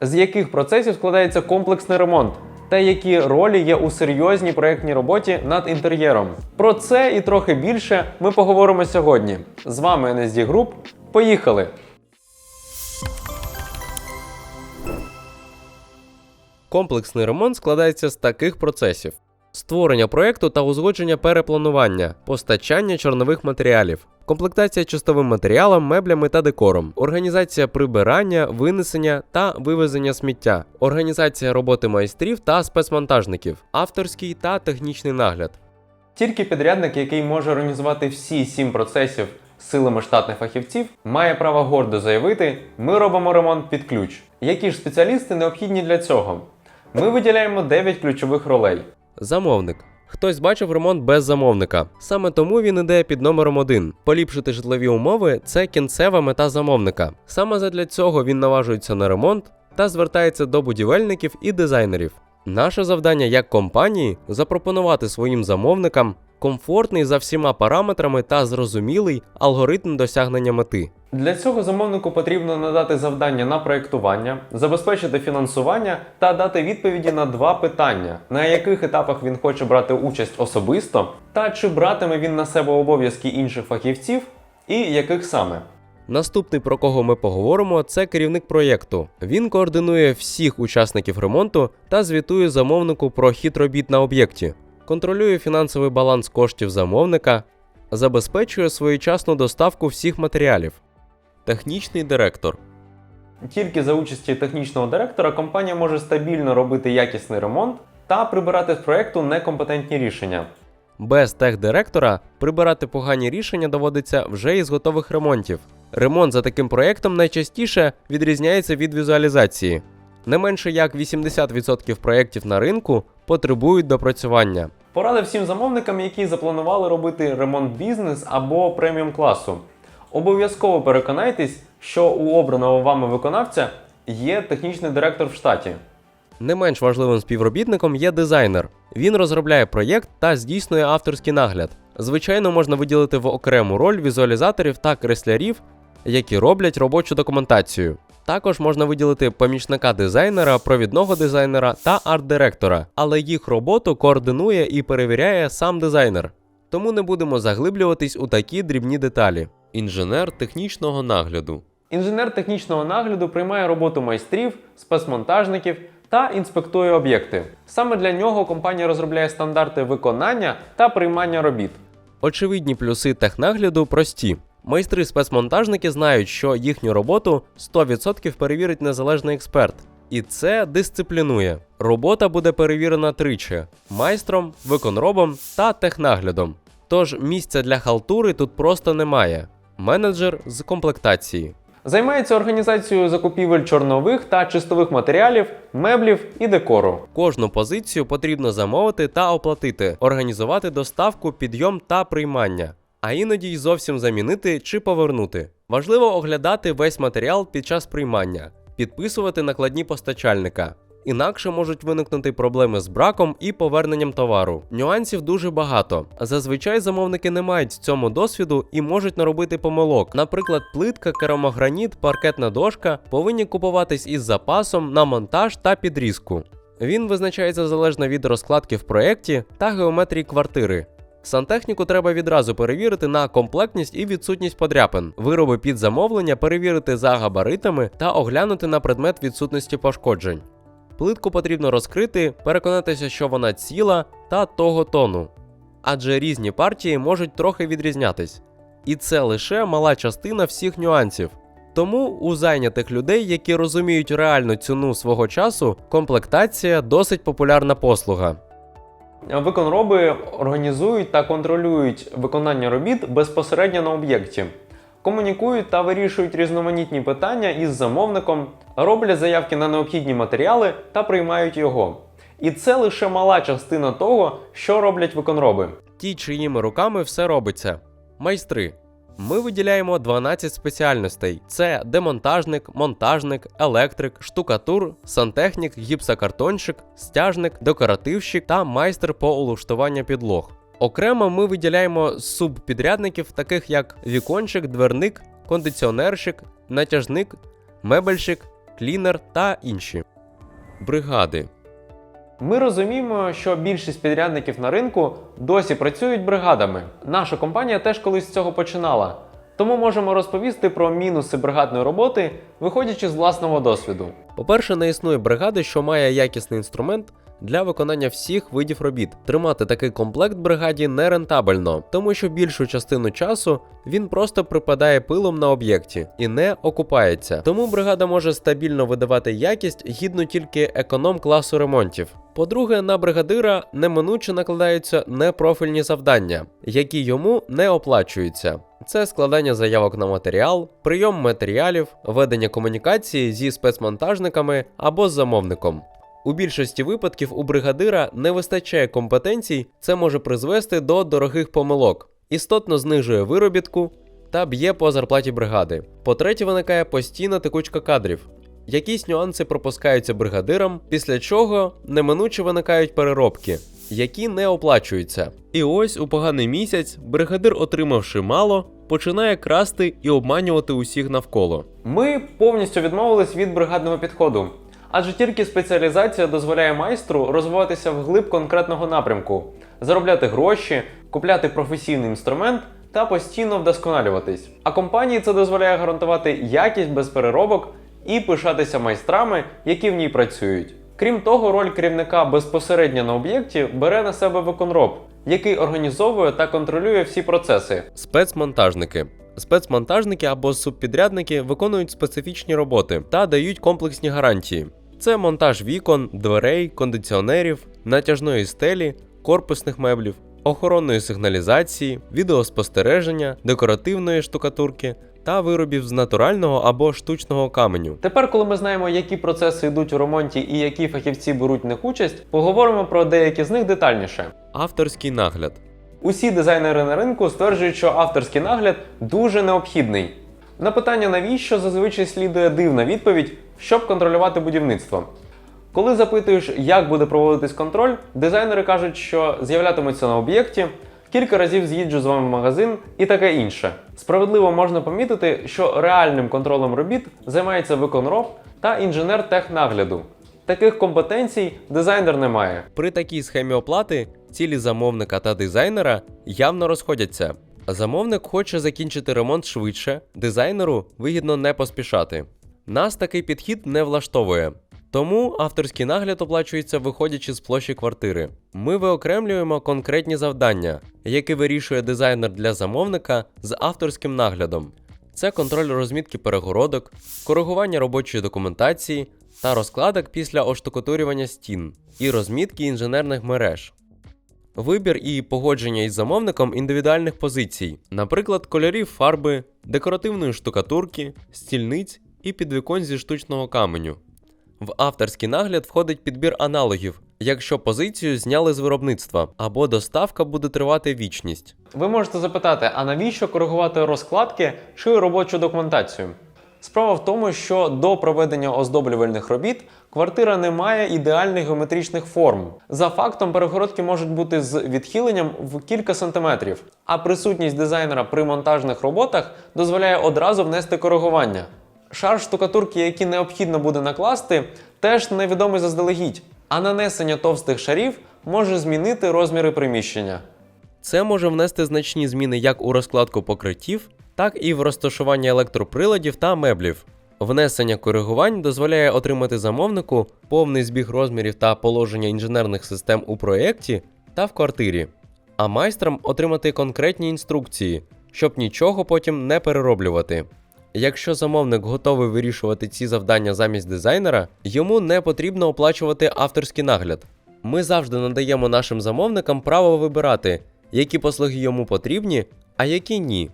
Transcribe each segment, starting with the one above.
З яких процесів складається комплексний ремонт? Та які ролі є у серйозній проєктній роботі над інтер'єром? Про це і трохи більше ми поговоримо сьогодні. З вами NSD Group. Поїхали! Комплексний ремонт складається з таких процесів: створення проекту та узгодження перепланування, постачання чорнових матеріалів, комплектація чистовим матеріалом, меблями та декором, організація прибирання, винесення та вивезення сміття, організація роботи майстрів та спецмонтажників, авторський та технічний нагляд. Тільки підрядник, який може організувати всі сім процесів силами штатних фахівців, має право гордо заявити: ми робимо ремонт під ключ. Які ж спеціалісти необхідні для цього? Ми виділяємо 9 ключових ролей. Замовник. Хтось бачив ремонт без замовника. Саме тому він іде під номером 1. Поліпшити житлові умови це кінцева мета замовника. Саме задля цього він наважується на ремонт та звертається до будівельників і дизайнерів. Наше завдання як компанії запропонувати своїм замовникам комфортний за всіма параметрами та зрозумілий алгоритм досягнення мети. Для цього замовнику потрібно надати завдання на проєктування, забезпечити фінансування та дати відповіді на два питання: на яких етапах він хоче брати участь особисто, та чи братиме він на себе обов'язки інших фахівців, і яких саме. Наступний, про кого ми поговоримо, це керівник проєкту. Він координує всіх учасників ремонту та звітує замовнику про хід робіт на об'єкті, контролює фінансовий баланс коштів замовника, забезпечує своєчасну доставку всіх матеріалів. Технічний директор. Тільки за участі технічного директора компанія може стабільно робити якісний ремонт та прибирати з проєкту некомпетентні рішення. Без техдиректора прибирати погані рішення доводиться вже із готових ремонтів. Ремонт за таким проєктом найчастіше відрізняється від візуалізації. Не менше як 80% проєктів на ринку потребують допрацювання. Порада всім замовникам, які запланували робити ремонт бізнес або преміум класу. Обов'язково переконайтесь, що у обраного вами виконавця є технічний директор в штаті. Не менш важливим співробітником є дизайнер. Він розробляє проєкт та здійснює авторський нагляд. Звичайно, можна виділити в окрему роль візуалізаторів та креслярів, які роблять робочу документацію. Також можна виділити помічника дизайнера, провідного дизайнера та арт-директора, але їх роботу координує і перевіряє сам дизайнер. Тому не будемо заглиблюватись у такі дрібні деталі. Інженер технічного нагляду. Інженер технічного нагляду приймає роботу майстрів, спецмонтажників та інспектує об'єкти. Саме для нього компанія розробляє стандарти виконання та приймання робіт. Очевидні плюси технагляду прості. Майстри спецмонтажники знають, що їхню роботу 100% перевірить незалежний експерт. І це дисциплінує. Робота буде перевірена тричі: майстром, виконробом та технаглядом. Тож місця для халтури тут просто немає. Менеджер з комплектації. Займається організацією закупівель чорнових та чистових матеріалів, меблів і декору. Кожну позицію потрібно замовити та оплатити, організувати доставку, підйом та приймання, а іноді й зовсім замінити чи повернути. Важливо оглядати весь матеріал під час приймання, підписувати накладні постачальника. Інакше можуть виникнути проблеми з браком і поверненням товару. Нюансів дуже багато. Зазвичай замовники не мають в цьому досвіду і можуть наробити помилок. Наприклад, плитка, керамограніт, паркетна дошка повинні купуватись із запасом на монтаж та підрізку. Він визначається залежно від розкладки в проєкті та геометрії квартири. Сантехніку треба відразу перевірити на комплектність і відсутність подряпин, вироби під замовлення перевірити за габаритами та оглянути на предмет відсутності пошкоджень. Плитку потрібно розкрити, переконатися, що вона ціла та того тону. Адже різні партії можуть трохи відрізнятись. І це лише мала частина всіх нюансів. Тому у зайнятих людей, які розуміють реальну ціну свого часу, комплектація досить популярна послуга. Виконроби організують та контролюють виконання робіт безпосередньо на об'єкті. Комунікують та вирішують різноманітні питання із замовником, роблять заявки на необхідні матеріали та приймають його. І це лише мала частина того, що роблять виконроби. Ті, чиїми руками все робиться. Майстри. Ми виділяємо 12 спеціальностей: це демонтажник, монтажник, електрик, штукатур, сантехнік, гіпсокартонщик, стяжник, декоративщик та майстер по улаштуванню підлог. Окремо ми виділяємо субпідрядників, таких як вікончик, дверник, кондиціонерщик, натяжник, мебельщик, клінер та інші. Бригади. Ми розуміємо, що більшість підрядників на ринку досі працюють бригадами. Наша компанія теж колись з цього починала. Тому можемо розповісти про мінуси бригадної роботи, виходячи з власного досвіду. По-перше, не існує бригади, що має якісний інструмент для виконання всіх видів робіт. Тримати такий комплект бригаді нерентабельно, тому що більшу частину часу він просто припадає пилом на об'єкті і не окупається. Тому бригада може стабільно видавати якість гідну тільки економ класу ремонтів. По-друге, на бригадира неминуче накладаються непрофільні завдання, які йому не оплачуються. Це складання заявок на матеріал, прийом матеріалів, ведення комунікації зі спецмонтажниками або з замовником. У більшості випадків у бригадира не вистачає компетенцій, це може призвести до дорогих помилок, істотно знижує виробітку та б'є по зарплаті бригади. По-третє, виникає постійна текучка кадрів. Якісь нюанси пропускаються бригадирам, після чого неминуче виникають переробки, які не оплачуються. І ось у поганий місяць бригадир, отримавши мало, починає красти і обманювати усіх навколо. Ми повністю відмовились від бригадного підходу, адже тільки спеціалізація дозволяє майстру розвиватися вглиб конкретного напрямку, заробляти гроші, купляти професійний інструмент та постійно вдосконалюватись. А компанії це дозволяє гарантувати якість без переробок і пишатися майстрами, які в ній працюють. Крім того, роль керівника безпосередньо на об'єкті бере на себе виконроб, який організовує та контролює всі процеси, Спецмонтажники. Спецмонтажники або субпідрядники виконують специфічні роботи та дають комплексні гарантії. Це монтаж вікон, дверей, кондиціонерів, натяжної стелі, корпусних меблів, охоронної сигналізації, відеоспостереження, декоративної штукатурки та виробів з натурального або штучного каменю. Тепер, коли ми знаємо, які процеси йдуть у ремонті і які фахівці беруть в них участь, поговоримо про деякі з них детальніше. Авторський нагляд. Усі дизайнери на ринку стверджують, що авторський нагляд дуже необхідний. На питання навіщо зазвичай слідує дивна відповідь, щоб контролювати будівництво. Коли запитуєш, як буде проводитись контроль, дизайнери кажуть, що з'являтимуться на об'єкті, кілька разів з'їджу з вами в магазин і таке інше. Справедливо можна помітити, що реальним контролем робіт займається виконроб та інженер технагляду. Таких компетенцій дизайнер не має. При такій схемі оплати цілі замовника та дизайнера явно розходяться. Замовник хоче закінчити ремонт швидше, дизайнеру вигідно не поспішати. Нас такий підхід не влаштовує. Тому авторський нагляд оплачується виходячи з площі квартири. Ми виокремлюємо конкретні завдання, які вирішує дизайнер для замовника з авторським наглядом. Це контроль розмітки перегородок, коригування робочої документації та розкладок після оштукатурювання стін і розмітки інженерних мереж. Вибір і погодження із замовником індивідуальних позицій, наприклад, кольорів фарби, декоративної штукатурки, стільниць і підвіконь зі штучного каменю. В авторський нагляд входить підбір аналогів, якщо позицію зняли з виробництва, або доставка буде тривати вічність. Ви можете запитати, а навіщо коригувати розкладки чи робочу документацію? Справа в тому, що до проведення оздоблювальних робіт квартира не має ідеальних геометричних форм. За фактом, перегородки можуть бути з відхиленням в кілька сантиметрів, а присутність дизайнера при монтажних роботах дозволяє одразу внести коригування. Шар штукатурки, який необхідно буде накласти, теж невідомий заздалегідь, а нанесення товстих шарів може змінити розміри приміщення. Це може внести значні зміни як у розкладку покриттів, так і в розташування електроприладів та меблів. Внесення коригувань дозволяє отримати замовнику повний збіг розмірів та положення інженерних систем у проєкті та в квартирі, а майстрам отримати конкретні інструкції, щоб нічого потім не перероблювати. Якщо замовник готовий вирішувати ці завдання замість дизайнера, йому не потрібно оплачувати авторський нагляд. Ми завжди надаємо нашим замовникам право вибирати, які послуги йому потрібні, а які ні.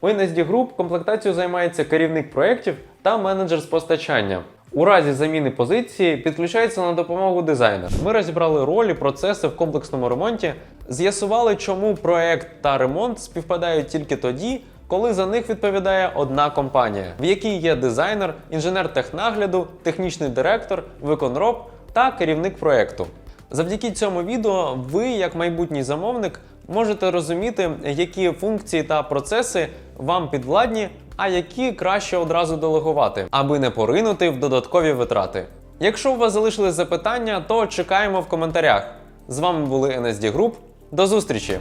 У NSD Group комплектацією займається керівник проєктів та менеджер з постачання. У разі заміни позиції підключається на допомогу дизайнер. Ми розібрали ролі, процеси в комплексному ремонті, з'ясували, чому проект та ремонт співпадають тільки тоді, коли за них відповідає одна компанія, в якій є дизайнер, інженер технагляду, технічний директор, виконроб та керівник проекту. Завдяки цьому відео ви, як майбутній замовник, можете розуміти, які функції та процеси вам підвладні, а які краще одразу делегувати, аби не поринути в додаткові витрати. Якщо у вас залишились запитання, то чекаємо в коментарях. З вами були NSD Group. До зустрічі!